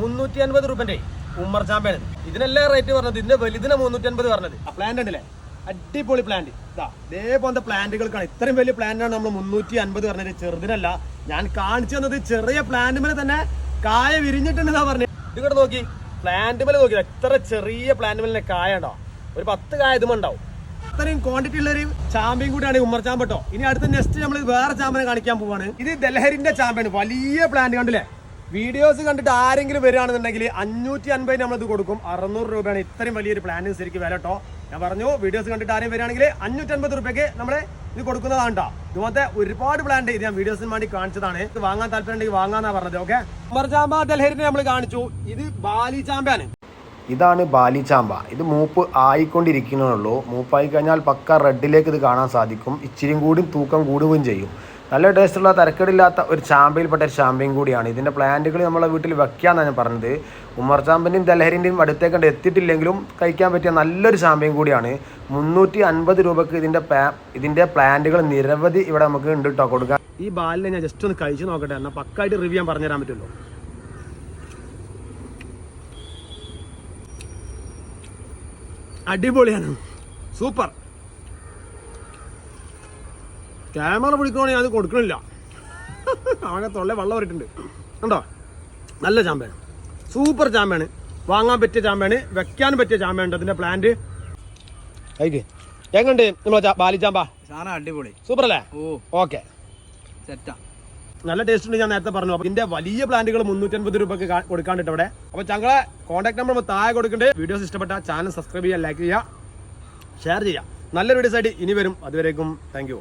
മുന്നൂറ്റി അൻപത് രൂപന്റെ ഉമ്മർ ചാമ്പ്യൻ ഇതിനെല്ലാം റേറ്റ് പറഞ്ഞത്? ഇതിന്റെ വലുതിനെ മുന്നൂറ്റി അൻപത് പറഞ്ഞത്. ആ പ്ലാന്റ് ഉണ്ടല്ലേ? അടിപൊളി പ്ലാന്റ് ഇതാ ഇതേപോലത്തെ പ്ലാന്റുകൾക്കാണ് ഇത്രയും വലിയ പ്ലാന്റാണ് നമ്മൾ മുന്നൂറ്റി അൻപത് പറഞ്ഞത്. ചെറുതിനല്ല. ഞാൻ കാണിച്ചു തന്നത് ചെറിയ പ്ലാന്റ് തന്നെ കായ വിരിഞ്ഞിട്ടുണ്ടെന്നാ പറഞ്ഞത്. ഇതിങ്ങോട്ട് നോക്കി. പ്ലാന്റ് മേലെ നോക്കി. എത്ര ചെറിയ പ്ലാന്റ് മേലെ കായ ഉണ്ടോ? ഒരു പത്ത് കായ ഇതുമുണ്ടാവും അത്രയും ക്വാണ്ടിറ്റി ഉള്ള ഒരു ചാമ്പ്യൻ കൂടിയാണ് ഉമ്മർ ചാമ്പട്ടോ ഇനി അടുത്ത നെക്സ്റ്റ് നമ്മൾ വേറെ ചാമ്പനെ കാണിക്കാൻ പോവാണ്. ഇത് ദലഹരിന്റെ ചാമ്പ്യാണ്. വലിയ പ്ലാന്റ് കണ്ടില്ലേ? വീഡിയോസ് കണ്ടിട്ട് ആരെങ്കിലും വരികയാണെന്നുണ്ടെങ്കിൽ അഞ്ഞൂറ്റി അൻപതിന് നമ്മളിത് കൊടുക്കും. അറുന്നൂറ് രൂപയാണ് ഇത്രയും വലിയൊരു പ്ലാൻ ശരിക്കും വില കേട്ടോ ഞാൻ പറഞ്ഞു വീഡിയോസ് കണ്ടിട്ട് ആരെയും വരികയാണെങ്കിൽ അഞ്ഞൂറ്റൻപത് രൂപയ്ക്ക് നമ്മളെ ഇത് കൊടുക്കുന്നതാണ് കേട്ടോ ഇതുപോലത്തെ ഒരുപാട് പ്ലാന്റ് ഇത് ഞാൻ വീഡിയോസിന് വേണ്ടി കാണിച്ചതാണ്. ഇത് വാങ്ങാൻ താല്പര്യം ഉണ്ടെങ്കിൽ വാങ്ങാന്നാ പറഞ്ഞത് ഓക്കെ ഉമ്മർ ചാമ്പ ദലഹരിനെ നമ്മൾ കാണിച്ചു. ഇത് ബാലി ചാമ്പാണ് ഇതാണ് ബാലി ചാമ്പ. ഇത് മൂപ്പ് ആയിക്കൊണ്ടിരിക്കുന്നതുള്ളൂ മൂപ്പായി കഴിഞ്ഞാൽ പക്ക റെഡിലേക്ക് ഇത് കാണാൻ സാധിക്കും. ഇച്ചിരിയും കൂടി തൂക്കം കൂടുകയും ചെയ്യും. നല്ല ടേസ്റ്റുള്ള തരക്കേടില്ലാത്ത ഒരു ചാമ്പയിൽപ്പെട്ട ഒരു ചാമ്പയും കൂടിയാണ്. ഇതിന്റെ പ്ലാന്റുകൾ നമ്മളെ വീട്ടിൽ വെക്കാമെന്നാണ് ഞാൻ പറഞ്ഞത്. ഉമ്മർ ചാമ്പിന്റെയും ദലഹരിന്റെയും അടുത്തേക്കണ്ട് എത്തിയിട്ടില്ലെങ്കിലും കഴിക്കാൻ പറ്റിയ നല്ലൊരു ചാമ്പയും കൂടിയാണ്. മുന്നൂറ്റി അൻപത് രൂപക്ക് ഇതിന്റെ പാ ഇതിന്റെ പ്ലാന്റുകൾ നിരവധി ഇവിടെ നമുക്ക് ഉണ്ട് കേട്ടോ കൊടുക്കാം ഈ ബാലിനെ ഞാൻ ജസ്റ്റ് ഒന്ന് കഴിച്ചു നോക്കട്ടെ. എന്നാൽ പക്കായിട്ട് റിവ്യൂ ഞാൻ പറഞ്ഞുതരാൻ പറ്റുള്ളൂ അടിപൊളിയാണ്. സൂപ്പർ. ക്യാമറ പിടിക്കുവാണെങ്കിൽ അത് കൊടുക്കണില്ല. അവനെ തൊള്ള വെള്ളം വരിട്ടുണ്ട് കണ്ടോ? നല്ല ചാമ്പയാണ്. സൂപ്പർ ചാമ്പയാണ്. വാങ്ങാൻ പറ്റിയ ചാമ്പയാണ്. വെക്കാനും പറ്റിയ ചാമ്പയുണ്ട് അതിന്റെ പ്ലാന്റ് കഴിക്ക് എങ്ങണ്ട് നമ്മളെ ബാലിച്ചാമ്പ സാധനം അടിപൊളി. സൂപ്പർ അല്ലേ ഓക്കെ. സെറ്റാ. നല്ല ടേസ്റ്റ് ഉണ്ട് ഞാൻ നേരത്തെ പറഞ്ഞു. അപ്പൊ ഇതിന്റെ വലിയ പ്ലാന്റുകൾ മുന്നൂറ്റൻപത് രൂപക്ക് കൊടുക്കാണ്ടിട്ട് അവിടെ അപ്പൊ ഞങ്ങളെ കോൺടാക്ട് നമ്പർ താഴെ കൊടുക്കേണ്ടത് വീഡിയോസ് ഇഷ്ടപ്പെട്ട ചാനൽ സബ്സ്ക്രൈബ് ചെയ്യുക ലൈക്ക് ചെയ്യുക ഷെയർ ചെയ്യുക. നല്ല വീഡിയോസ് ആയിട്ട് ഇനി വരും. അതുവരേക്കും താങ്ക്